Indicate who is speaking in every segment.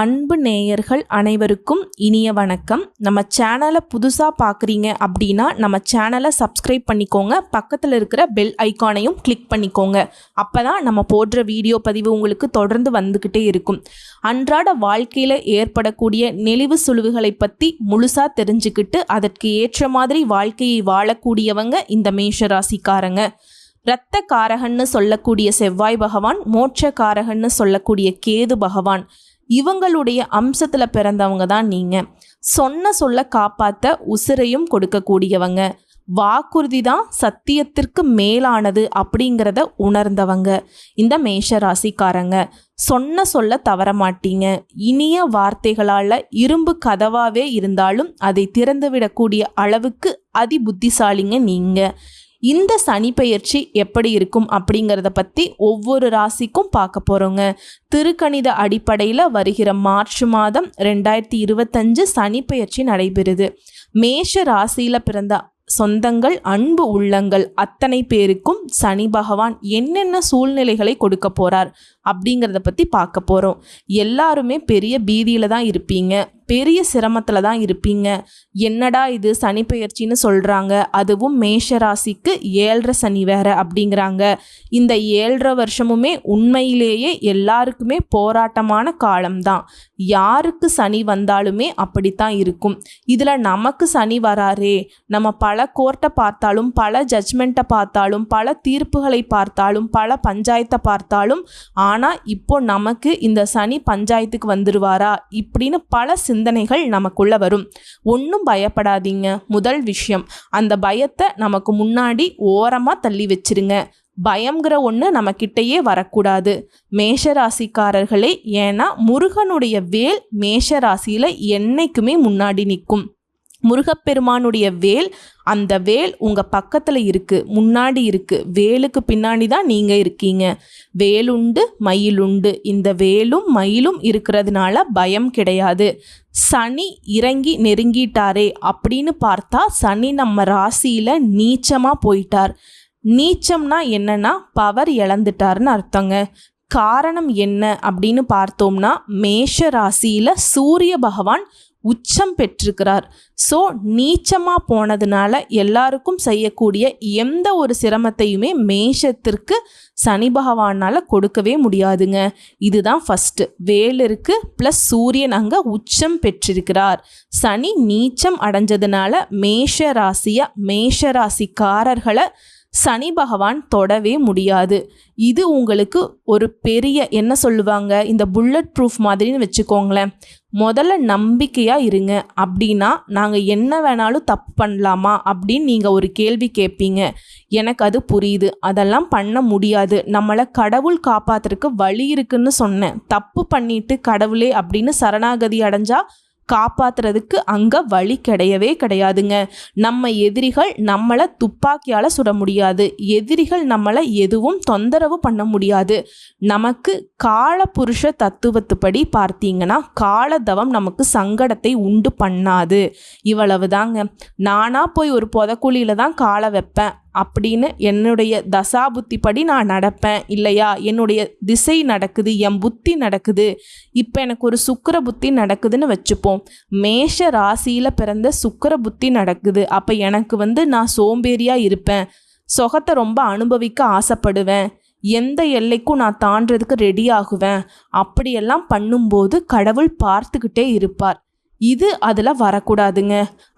Speaker 1: அன்பு நேயர்கள் அனைவருக்கும் இனிய வணக்கம். நம்ம சேனலை புதுசாக பார்க்குறீங்க அப்படின்னா நம்ம சேனலை சப்ஸ்கிரைப் பண்ணிக்கோங்க. பக்கத்தில் இருக்கிற பெல் ஐக்கானையும் கிளிக் பண்ணிக்கோங்க. அப்போ தான் நம்ம போடுற வீடியோ பதிவு உங்களுக்கு தொடர்ந்து வந்துக்கிட்டே இருக்கும். அன்றாட வாழ்க்கையில் ஏற்படக்கூடிய நெளிவு சுழுவுகளை பற்றி முழுசாக தெரிஞ்சுக்கிட்டு அதற்கு ஏற்ற மாதிரி வாழ்க்கையை வாழக்கூடியவங்க இந்த மேஷராசிக்காரங்க. இரத்த காரகன்னு சொல்லக்கூடிய செவ்வாய் பகவான் மோட்ச காரகன்னு சொல்லக்கூடிய கேது பகவான். இவங்களுடைய அம்சத்தில் பிறந்தவங்க தான் நீங்கள் சொன்ன சொல்ல காப்பாற்ற உசிரையும் கொடுக்கக்கூடியவங்க. வாக்குறுதி தான் சத்தியத்திற்கு மேலானது அப்படிங்கிறத உணர்ந்தவங்க. இந்த மேஷ ராசிக்காரங்க சொன்ன சொல்ல தவற மாட்டீங்க. இனிய வார்த்தைகளால் இரும்பு கதவாவே இருந்தாலும் அதை திறந்து விடக்கூடிய அளவுக்கு அதி புத்திசாலிங்க நீங்கள் இந்த சனி பெயர்ச்சி எப்படி இருக்கும் அப்படிங்கிறத பற்றி ஒவ்வொரு ராசிக்கும் பார்க்க போகிறோங்க திருக்கணித அடிப்படையில் வருகிற மார்ச் மாதம் ரெண்டாயிரத்தி இருபத்தஞ்சு சனி பெயர்ச்சி நடைபெறுது. மேஷ ராசியில் பிறந்த சொந்தங்கள் அன்பு உள்ளங்கள் அத்தனை பேருக்கும் சனி பகவான் என்னென்ன சூழ்நிலைகளை கொடுக்க போகிறார் அப்படிங்கிறத பற்றி பார்க்க போகிறோம் எல்லாருமே பெரிய பீதியில் தான் இருப்பீங்க. பெரிய சிரமத்தில் தான் இருப்பீங்க. என்னடா இது? சனி பெயர்ச்சின்னு சொல்கிறாங்க அதுவும் மேஷராசிக்கு ஏழரை சனி வேற அப்படிங்கிறாங்க. இந்த ஏழரை வருஷமுமே உண்மையிலேயே எல்லாருக்குமே போராட்டமான காலம்தான் யாருக்கு சனி வந்தாலுமே அப்படித்தான் இருக்கும். இதில் நமக்கு சனி வராரே. நம்ம பல கோர்ட்டை பார்த்தாலும் பல ஜட்ஜ்மெண்ட்டை பார்த்தாலும் பல தீர்ப்புகளை பார்த்தாலும் பல பஞ்சாயத்தை பார்த்தாலும் ஆனால் இப்போ நமக்கு இந்த சனி பஞ்சாயத்துக்கு வந்துடுவாரா இப்படின்னு பல சிந்தனைகள் நமக்குள்ள வரும். ஒன்றும் பயப்படாதீங்க. முதல் விஷயம் அந்த பயத்தை நமக்கு முன்னாடி ஓரமாக தள்ளி வச்சிருங்க. பயம்ங்கிற ஒன்று நம்மக்கிட்டேயே வரக்கூடாது. மேஷராசிக்காரர்களே ஏன்னா முருகனுடைய வேல் மேஷராசியில் என்றைக்குமே முன்னாடி நிற்கும். முருகப்பெருமானுடைய வேல் அந்த வேல் உங்கள் பக்கத்தில் இருக்குது முன்னாடி இருக்குது வேலுக்கு பின்னாடி தான் நீங்கள் இருக்கீங்க. வேலுண்டு மயிலுண்டு இந்த வேலும் மயிலும் இருக்கிறதுனால பயம் கிடையாது. சனி இறங்கி நெருங்கிட்டாரே அப்படின்னு பார்த்தா சனி நம்ம ராசியில் நீச்சமாக போயிட்டார். நீச்சம்னா என்னன்னா பவர் இழந்துட்டார்னு அர்த்தங்க. காரணம் என்ன அப்படின்னு பார்த்தோம்னா மேஷ ராசியில் சூரிய பகவான் உச்சம் பெற்றிருக்கிறார். ஸோ நீச்சமாக போனதுனால எல்லாருக்கும் செய்யக்கூடிய எந்த ஒரு சிரமத்தையுமே மேஷத்திற்கு சனி பகவானால் கொடுக்கவே முடியாதுங்க. இதுதான் ஃபஸ்ட்டு வேலருக்கு ப்ளஸ் சூரியன் அங்கே உச்சம் பெற்றிருக்கிறார். சனி நீச்சம் அடைஞ்சதுனால மேஷ ராசியை மேஷ ராசிக்காரர்களை சனி பகவான் தொடவே முடியாது. இது உங்களுக்கு ஒரு பெரிய என்ன சொல்லுவாங்க இந்த புல்லட் ப்ரூஃப் மாதிரின்னு வச்சுக்கோங்களேன். முதல்ல நம்பிக்கையாக இருங்க. அப்படின்னா நாங்கள் என்ன வேணாலும் தப்பு பண்ணலாமா? அப்படின்னு நீங்கள் ஒரு கேள்வி கேட்பீங்க எனக்கு அது புரியுது. அதெல்லாம் பண்ண முடியாது. நம்மளை கடவுள் காப்பாத்துறதுக்கு வழி இருக்குன்னு சொன்னேன். தப்பு பண்ணிட்டு கடவுளே அப்படின்னு சரணாகதி அடைஞ்சா காப்பாத்துறதுக்கு அங்கே வழி கிடையவே கிடையாதுங்க. நம்ம எதிரிகள் நம்மளை துப்பாக்கியால் சுட முடியாது. எதிரிகள் நம்மளை எதுவும் தொந்தரவு பண்ண முடியாது. நமக்கு கால புருஷ தத்துவத்துப்படி பார்த்தீங்கன்னா காலதவம் நமக்கு சங்கடத்தை உண்டு பண்ணாது. இவ்வளவு தாங்க நானாக போய் ஒரு புதக்குழியில் தான் காலை வைப்பேன். அப்படின்னு என்னுடைய தசாபுத்தி படி நான் நடப்பேன் இல்லையா? என்னுடைய திசை நடக்குது என் புத்தி நடக்குது. இப்போ எனக்கு ஒரு சுக்கர புத்தி நடக்குதுன்னு வச்சுப்போம். மேஷ ராசியில் பிறந்த சுக்கர புத்தி நடக்குது. அப்போ எனக்கு வந்து நான் சோம்பேறியாக இருப்பேன். சொகத்தை ரொம்ப அனுபவிக்க ஆசைப்படுவேன். எந்த எல்லைக்கும் நான் தாண்டதுக்கு ரெடி ஆகுவேன். அப்படியெல்லாம் பண்ணும்போது கடவுள் பார்த்துக்கிட்டே இருப்பார். இது அதில் வரக்கூடாதுங்க.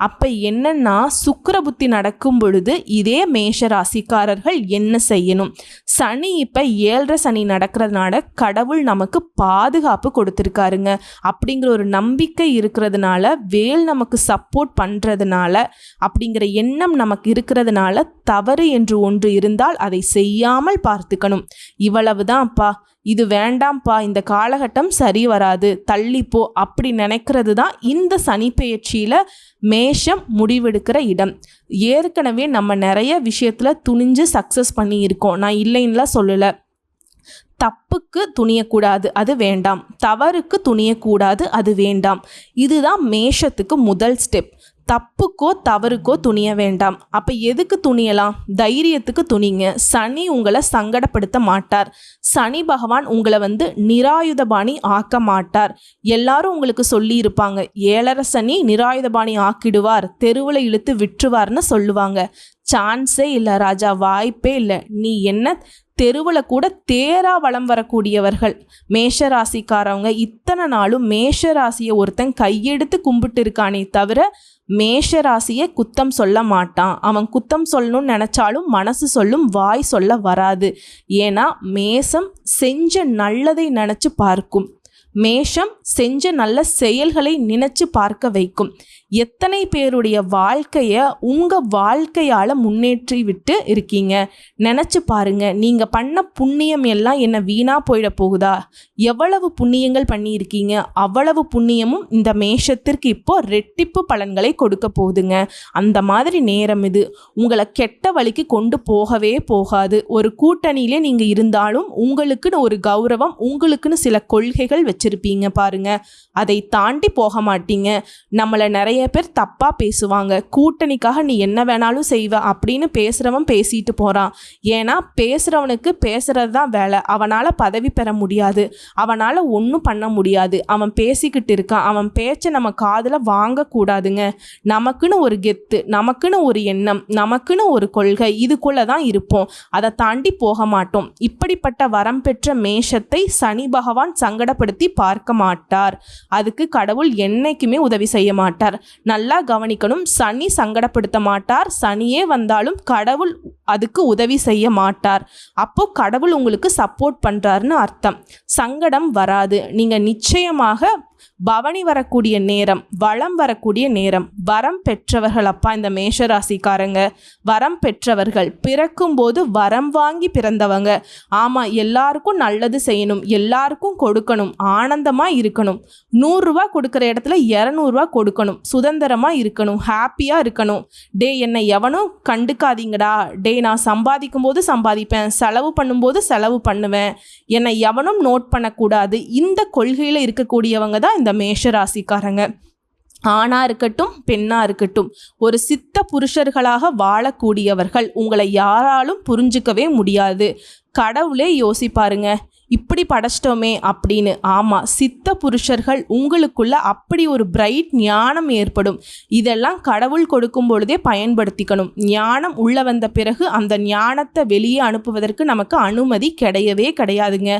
Speaker 1: அப்போ என்னன்னா சுக்கர புத்தி நடக்கும் பொழுது இதே மேஷ ராசிக்காரர்கள் என்ன செய்யணும்? சனி இப்போ ஏழரை சனி நடக்கிறதுனால கடவுள் நமக்கு பாதுகாப்பு கொடுத்துருக்காருங்க. அப்படிங்கிற ஒரு நம்பிக்கை இருக்கிறதுனால வேல் நமக்கு சப்போர்ட் பண்ணுறதுனால அப்படிங்கிற எண்ணம் நமக்கு இருக்கிறதுனால தவறு என்று ஒன்று இருந்தால் அதை செய்யாமல் பார்த்துக்கணும். இவ்வளவுதான்ப்பா. இது வேண்டாம்ப்பா இந்த காலகட்டம் சரி வராது தள்ளிப்போ அப்படி நினைக்கிறது தான் இந்த சனி பெயர்ச்சியில் மேஷம் முடிவெடுக்கிற இடம். ஏற்கனவே நம்ம நிறைய விஷயத்தில் துணிஞ்சு சக்ஸஸ் பண்ணியிருக்கோம். நான் இல்லைன்னுலாம் சொல்லலை. தப்புக்கு துணியக்கூடாது அது வேண்டாம். தவறுக்கு துணியக்கூடாது அது வேண்டாம். இதுதான் மேஷத்துக்கு முதல் ஸ்டெப் தப்புக்கோ தவறுக்கோ துணிய வேண்டாம். அப்போ எதுக்கு துணியலாம்? தைரியத்துக்கு துணிங்க. சனி உங்களை சங்கடப்படுத்த மாட்டார். சனி பகவான் உங்களை வந்து நிராயுதபாணி ஆக்க மாட்டார். எல்லாரும் உங்களுக்கு சொல்லியிருப்பாங்க. ஏழரை சனி நிராயுதபாணி ஆக்கிடுவார். தெருவில் இழுத்து விற்றுவார்னு சொல்லுவாங்க. சான்ஸே இல்லை ராஜா. வாய்ப்பே இல்லை. நீ என்ன தெருவில் கூட தேரா வலம் வரக்கூடியவர்கள். மேஷ ராசிக்காரவங்க இத்தனை நாளும் மேஷ ராசியை ஒருத்தன் கையெடுத்து கும்பிட்டு இருக்கானே தவிர மேஷ ராசியை குத்தம் சொல்ல மாட்டான். அவன் குத்தம் சொல்லணும்னு நினச்சாலும் மனசு சொல்லும் வாய் சொல்ல வராது. ஏன்னா மேசம் செஞ்ச நல்லதை நினச்சி பார்க்கும். மேஷம் செஞ்ச நல்ல செயல்களை நினைச்சு பார்க்க வைக்கும். எத்தனை பேருடைய வாழ்க்கையை உங்கள் வாழ்க்கையால் முன்னேற்றி விட்டு இருக்கீங்க? நினச்சி பாருங்கள் நீங்கள் பண்ண புண்ணியம் எல்லாம் என்ன வீணாக போயிட போகுதா? எவ்வளவு புண்ணியங்கள் பண்ணியிருக்கீங்க? அவ்வளவு புண்ணியமும் இந்த மேஷத்திற்கு இப்போது ரெட்டிப்பு பலன்களை கொடுக்க போகுதுங்க. அந்த மாதிரி நேரம் இது. உங்களை கெட்ட வழிக்கு கொண்டு போகவே போகாது. ஒரு கூட்டணியிலே நீங்கள் இருந்தாலும் உங்களுக்குன்னு ஒரு கௌரவம் உங்களுக்குன்னு சில கொள்கைகள் வச்சுருப்பீங்க பாருங்க. அதை தாண்டி போக மாட்டீங்க. நம்மளை நிறைய பேர் தப்பாக பேசுவாங்க. கூட்டணிக்காக நீ என்ன வேணாலும் செய்வ அப்படின்னு பேசுகிறவன் பேசிட்டு போகிறான் ஏன்னா பேசுகிறவனுக்கு பேசுகிறது தான் வேலை. அவனால் பதவி பெற முடியாது. அவனால் ஒன்றும் பண்ண முடியாது. அவன் பேசிக்கிட்டு இருக்கான். அவன் பேச்சை நம்ம காதில் வாங்கக்கூடாதுங்க. நமக்குன்னு ஒரு கெத்து நமக்குன்னு ஒரு எண்ணம் நமக்குன்னு ஒரு கொள்கை இதுக்குள்ளே தான் இருப்போம். அதை தாண்டி போக மாட்டோம். இப்படிப்பட்ட வரம் பெற்ற மேஷத்தை சனி பகவான் சங்கடப்படுத்தி பார்க்க மாட்டார். அதுக்கு கடவுள் என்னைக்குமே உதவி செய்ய மாட்டார். நல்லா கவனிக்கணும். சனி சங்கடப்படுத்த மாட்டார் சனியே வந்தாலும் கடவுள் அதுக்கு உதவி செய்ய மாட்டார். அப்போ கடவுள் உங்களுக்கு சப்போர்ட் பண்ணுறாருன்னு அர்த்தம். சங்கடம் வராது. நீங்கள் நிச்சயமாக பவனி வரக்கூடிய நேரம் வளம் வரக்கூடிய நேரம். வரம் பெற்றவர்கள் அப்பா இந்த மேஷராசிக்காரங்க. வரம் பெற்றவர்கள் பிறக்கும்போது வரம் வாங்கி பிறந்தவங்க. ஆமாம் எல்லாருக்கும் நல்லது செய்யணும் எல்லாருக்கும் கொடுக்கணும் ஆனந்தமாக இருக்கணும். நூறுரூவா கொடுக்குற இடத்துல இரநூறுவா கொடுக்கணும் சுதந்திரமாக இருக்கணும் ஹாப்பியாக இருக்கணும். டே என்னை எவனும் கண்டுக்காதீங்கடா. டே நான் சம்பாதிக்கும் போது சம்பாதிப்பேன் செலவு பண்ணும்போது செலவு பண்ணுவேன் என்னை எவனும் நோட் பண்ணக்கூடாது. இந்த கொள்கையில் இருக்கக்கூடியவங்க தான் இந்த மேஷ ராசிக்காரங்க. ஆணாக இருக்கட்டும் பெண்ணாக இருக்கட்டும் ஒரு சித்த புருஷர்களாக வாழக்கூடியவர்கள். உங்களை யாராலும் புரிஞ்சுக்கவே முடியாது. கடவுளே யோசிப்பாருங்க. இப்படி படைச்சிட்டோமே அப்படின்னு. ஆமாம் சித்த புருஷர்கள் உங்களுக்குள்ள அப்படி ஒரு பிரைட் ஞானம் ஏற்படும். இதெல்லாம் கடவுள் கொடுக்கும் பொழுதே பயன்படுத்திக்கணும். ஞானம் உள்ள வந்த பிறகு அந்த ஞானத்தை வெளியே அனுப்புவதற்கு நமக்கு அனுமதி கிடையவே கிடையாதுங்க.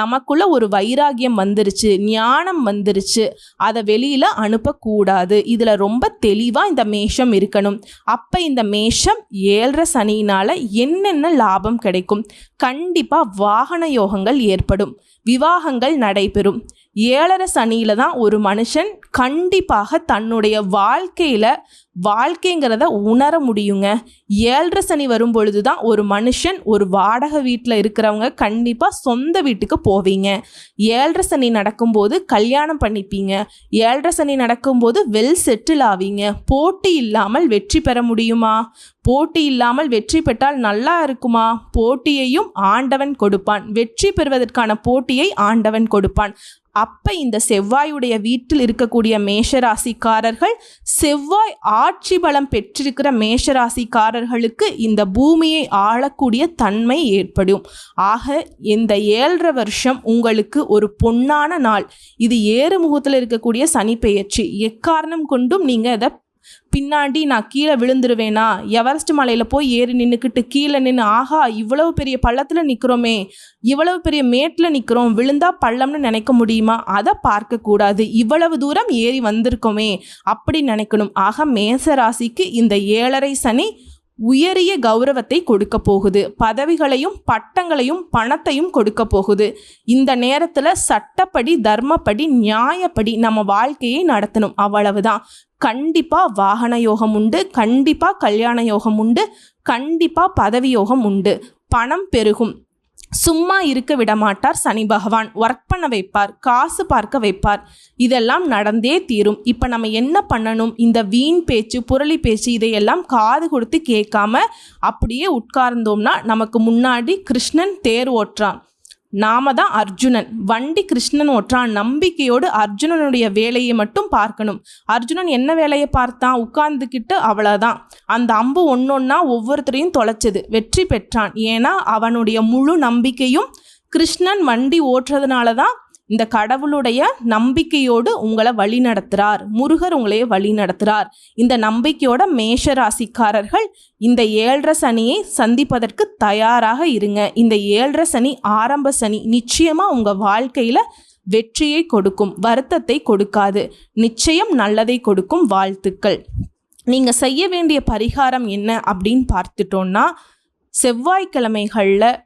Speaker 1: நமக்குள்ள ஒரு வைராகியம் வந்துருச்சு ஞானம் வந்துருச்சு. அதை வெளியில் அனுப்பக்கூடாது. இதில் ரொம்ப தெளிவாக இந்த மேஷம் இருக்கணும். அப்போ இந்த மேஷம் ஏழரை சனியினால் என்னென்ன லாபம் கிடைக்கும்? கண்டிப்பாக வாகன யோகங்கள் ஏற்படும். விவாகங்கள் நடைபெறும். ஏழரை சனியில் தான் ஒரு மனுஷன் கண்டிப்பாக தன்னுடைய வாழ்க்கையில் வாழ்க்கைங்கிறத உணர முடியுங்க. ஏழரை சனி வரும் பொழுது தான் ஒரு மனுஷன் ஒரு வாடகை வீட்டில் இருக்கிறவங்க கண்டிப்பாக சொந்த வீட்டுக்கு போவீங்க. ஏழரை சனி நடக்கும்போது கல்யாணம் பண்ணிப்பீங்க. ஏழரை சனி நடக்கும்போது வெல் செட்டில் ஆவீங்க. போட்டி இல்லாமல் வெற்றி பெற முடியுமா? போட்டி இல்லாமல் வெற்றி பெற்றால் நல்லா இருக்குமா? போட்டியையும் ஆண்டவன் கொடுப்பான். வெற்றி பெறுவதற்கான போட்டியை ஆண்டவன் கொடுப்பான். அப்ப இந்த செவ்வாயுடைய வீட்டில் இருக்கக்கூடிய மேஷராசிக்காரர்கள் செவ்வாய் ஆட்சி பலம் பெற்றிருக்கிற மேஷராசிக்காரர்களுக்கு இந்த பூமியை ஆளக்கூடிய தன்மை ஏற்படும். ஆக இந்த ஏழரை வருஷம் உங்களுக்கு ஒரு பொன்னான நாள். இது ஏறு முகத்தில் இருக்கக்கூடிய சனி பெயர்ச்சி. எக்காரணம் கொண்டும் நீங்கள் அதை பின்னாடி நான் கீழே விழுந்துருவேனா? எவரெஸ்ட் மலையில் போய் ஏறி நின்றுக்கிட்டு கீழே நின்று ஆஹா இவ்வளவு பெரிய பள்ளத்தில் நிற்கிறோமே இவ்வளவு பெரிய மேட்டில் நிற்கிறோம் விழுந்தா பள்ளம்னு நினைக்க முடியுமா? அதை பார்க்கக்கூடாது இவ்வளவு தூரம் ஏறி வந்திருக்கோமே அப்படி நினைக்கணும். ஆக மேச ராசிக்கு இந்த ஏழரை சனி உயரிய கௌரவத்தை கொடுக்க போகுது. பதவிகளையும் பட்டங்களையும் பணத்தையும் கொடுக்க போகுது. இந்த நேரத்தில் சட்டப்படி தர்மப்படி நியாயப்படி நம்ம வாழ்க்கையை நடத்தணும். அவ்வளவுதான். கண்டிப்பாக வாகன யோகம் உண்டு கண்டிப்பாக கல்யாண யோகம் உண்டு கண்டிப்பாக பதவி யோகம் உண்டு. பணம் பெருகும். சும்மா இருக்க விடமாட்டார் சனி பகவான். ஒர்க் பண்ண வைப்பார் காசு பார்க்க வைப்பார். இதெல்லாம் நடந்தே தீரும். இப்போ நம்ம என்ன பண்ணணும்? இந்த வீண் பேச்சு புரளி பேச்சு இதையெல்லாம் காது கொடுத்து கேட்காம அப்படியே உட்கார்ந்தோம்னா நமக்கு முன்னாடி கிருஷ்ணன் தேர் ஓட்டுறான். நாம தான் அர்ஜுனன். வண்டி கிருஷ்ணன் ஓட்டுறான் நம்பிக்கையோடு அர்ஜுனனுடைய வேலையை மட்டும் பார்க்கணும். அர்ஜுனன் என்ன வேலையை பார்த்தான்? உட்கார்ந்துக்கிட்டு அவ்வளோதான் அந்த அம்பு ஒன்னொன்னா ஒவ்வொருத்தரையும் தொலைச்சது. வெற்றி பெற்றான். ஏன்னா அவனுடைய முழு நம்பிக்கையும் கிருஷ்ணன் வண்டி ஓட்டுறதுனால தான் இந்த கடவுளுடைய நம்பிக்கையோடு உங்களை வழி நடத்துகிறார் முருகர் உங்களையே வழி நடத்துகிறார் இந்த நம்பிக்கையோட மேஷ ராசிக்காரர்கள் இந்த ஏழரை சனியை சந்திப்பதற்கு தயாராக இருங்க. இந்த ஏழரை சனி ஆரம்ப சனி நிச்சயமாக உங்கள் வாழ்க்கையில் வெற்றியை கொடுக்கும். வருத்தத்தை கொடுக்காது. நிச்சயம் நல்லதை கொடுக்கும் வாழ்த்துக்கள். நீங்கள் செய்ய வேண்டிய பரிகாரம் என்ன அப்படின்னு பார்த்துட்டோன்னா செவ்வாய்க்கிழமைகளில்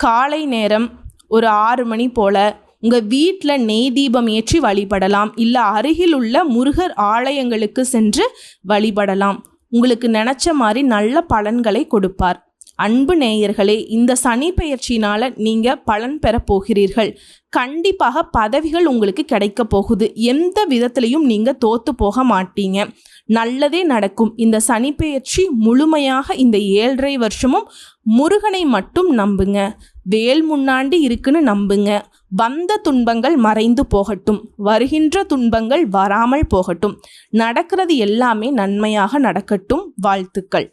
Speaker 1: காலை நேரம் ஒரு ஆறு மணி போல் உங்கள் வீட்டில் நெய் தீபம் ஏற்றி வழிபடலாம். இல்லை அருகில் உள்ள முருகர் ஆலயங்களுக்கு சென்று வழிபடலாம். உங்களுக்கு நினச்ச மாதிரி நல்ல பலன்களை கொடுப்பார். அன்பு நேயர்களே இந்த சனி பெயர்ச்சினால் நீங்கள் பலன் பெற போகிறீர்கள். கண்டிப்பாக பதவிகள் உங்களுக்கு கிடைக்க போகுது. எந்த விதத்திலையும் நீங்கள் தோத்து போக மாட்டீங்க. நல்லதே நடக்கும். இந்த சனி பெயர்ச்சி முழுமையாக இந்த ஏழரை வருஷமும் முருகனை மட்டும் நம்புங்க. வேல் முன்னாண்டி இருக்குன்னு நம்புங்க. வந்த துன்பங்கள் மறைந்து போகட்டும் வருகின்ற துன்பங்கள் வராமல் போகட்டும். நடக்கிறது எல்லாமே நன்மையாக நடக்கட்டும். வாழ்த்துக்கள்.